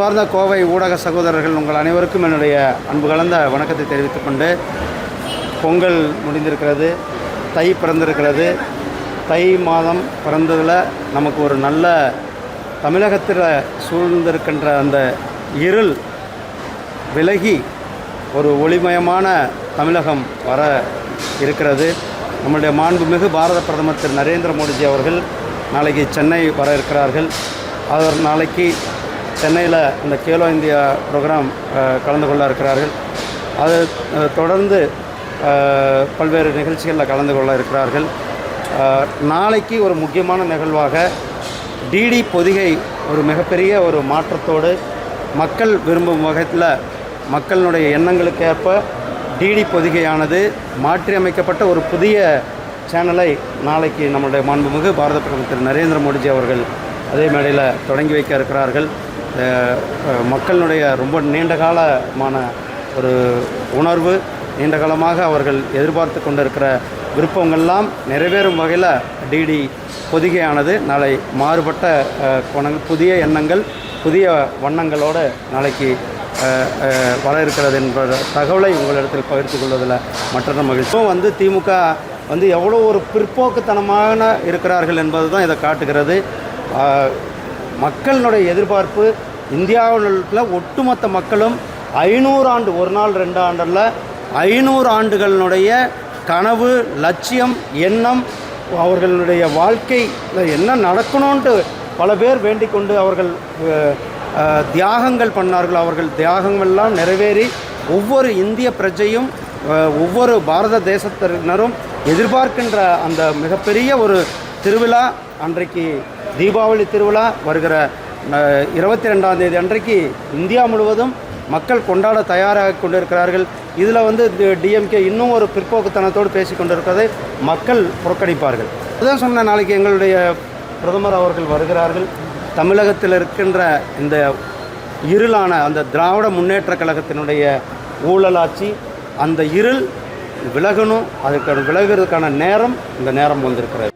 அன்பார்ந்த கோவை ஊடக சகோதரர்கள் உங்கள் அனைவருக்கும் என்னுடைய அன்பு கலந்த வணக்கத்தை தெரிவித்துக் கொண்டு பொங்கல் முடிந்திருக்கிறது தை பிறந்திருக்கிறது. தை மாதம் பிறந்ததில் நமக்கு ஒரு நல்ல தமிழகத்தில் சூழ்ந்திருக்கின்ற அந்த இருள் விலகி ஒரு ஒளிமயமான தமிழகம் வர இருக்கிறது. நம்முடைய மாண்புமிகு பாரத பிரதமர் திரு நரேந்திர மோடிஜி அவர்கள் நாளைக்கு சென்னை வர இருக்கிறார்கள். அவர் நாளைக்கு சென்னையில் இந்த கேலோ இந்தியா ப்ரோக்ராம் கலந்து கொள்ள இருக்கிறார்கள். அது தொடர்ந்து பல்வேறு நிகழ்ச்சிகளில் கலந்து கொள்ள இருக்கிறார்கள். நாளைக்கு ஒரு முக்கியமான நிகழ்வாக டிடி பொதிகை ஒரு மிகப்பெரிய ஒரு மாற்றத்தோடு மக்கள் விரும்பும் வகையில் மக்களினுடைய எண்ணங்களுக்கு ஏற்ப டிடி பொதிகையானது மாற்றியமைக்கப்பட்ட ஒரு புதிய சேனலை நாளைக்கு நம்மளுடைய மாண்புமிகு பாரத பிரதமர் திரு நரேந்திர மோடிஜி அவர்கள் அதே மேடையில் தொடங்கி வைக்க இருக்கிறார்கள். அஹ், மக்களினுடைய ரொம்ப நீண்ட காலமான ஒரு உணர்வு நீண்ட காலமாக அவர்கள் எதிர்பார்த்து கொண்டிருக்கிற விருப்பங்கள்லாம் நிறைவேறும் வகையில் டிடி பொதிகையானது. நாளை மாறுபட்ட குணங்கள் புதிய எண்ணங்கள் புதிய வண்ணங்களோடு நாளைக்கு வர இருக்கிறது என்ற தகவலை உங்களிடத்தில் பகிர்ந்து கொள்வதில் மற்றொரு மகிழ்ச்சியும் வந்து திமுக வந்து எவ்வளோ ஒரு பிற்போக்குத்தனமான இருக்கிறார்கள் என்பது தான் இதை காட்டுகிறது. மக்களுடைய மக்களினுடைய எதிர்பார்ப்பு இந்தியாவில் உள்ள ஒட்டுமொத்த மக்களும் ஐநூறு ஆண்டு ஒரு நாள் ரெண்டு ஆண்டில் ஐநூறு ஆண்டுகளினுடைய கனவு லட்சியம் எண்ணம் அவர்களுடைய வாழ்க்கையில் என்ன நடக்கணும்ன்ட்டு பல பேர் வேண்டிக் கொண்டு அவர்கள் தியாகங்கள் பண்ணார்கள். அவர்கள் தியாகங்கள்லாம் நிறைவேறி ஒவ்வொரு இந்திய பிரஜையும் ஒவ்வொரு பாரத தேசத்தினரும் எதிர்பார்க்கின்ற அந்த மிகப்பெரிய ஒரு திருவிழா அன்றைக்கு தீபாவளி திருவிழா வருகிற இருபத்தி ரெண்டாம் தேதி அன்றைக்கு இந்தியா முழுவதும் மக்கள் கொண்டாட தயாராக கொண்டிருக்கிறார்கள். இதில் வந்து டிஎம்கே இன்னும் ஒரு பிற்போக்குத்தனத்தோடு பேசி கொண்டிருக்கிறதை. மக்கள் புறக்கணிப்பார்கள். அதான் சொன்ன நாளைக்கு எங்களுடைய பிரதமர் அவர்கள் வருகிறார்கள். தமிழகத்தில் இருக்கின்ற இந்த இருளான அந்த திராவிட முன்னேற்ற கழகத்தினுடைய ஊழலாட்சி அந்த இருள் விலகணும் அதுக்கான விலகிறதுக்கான நேரம் இந்த நேரம் வந்திருக்கிறது.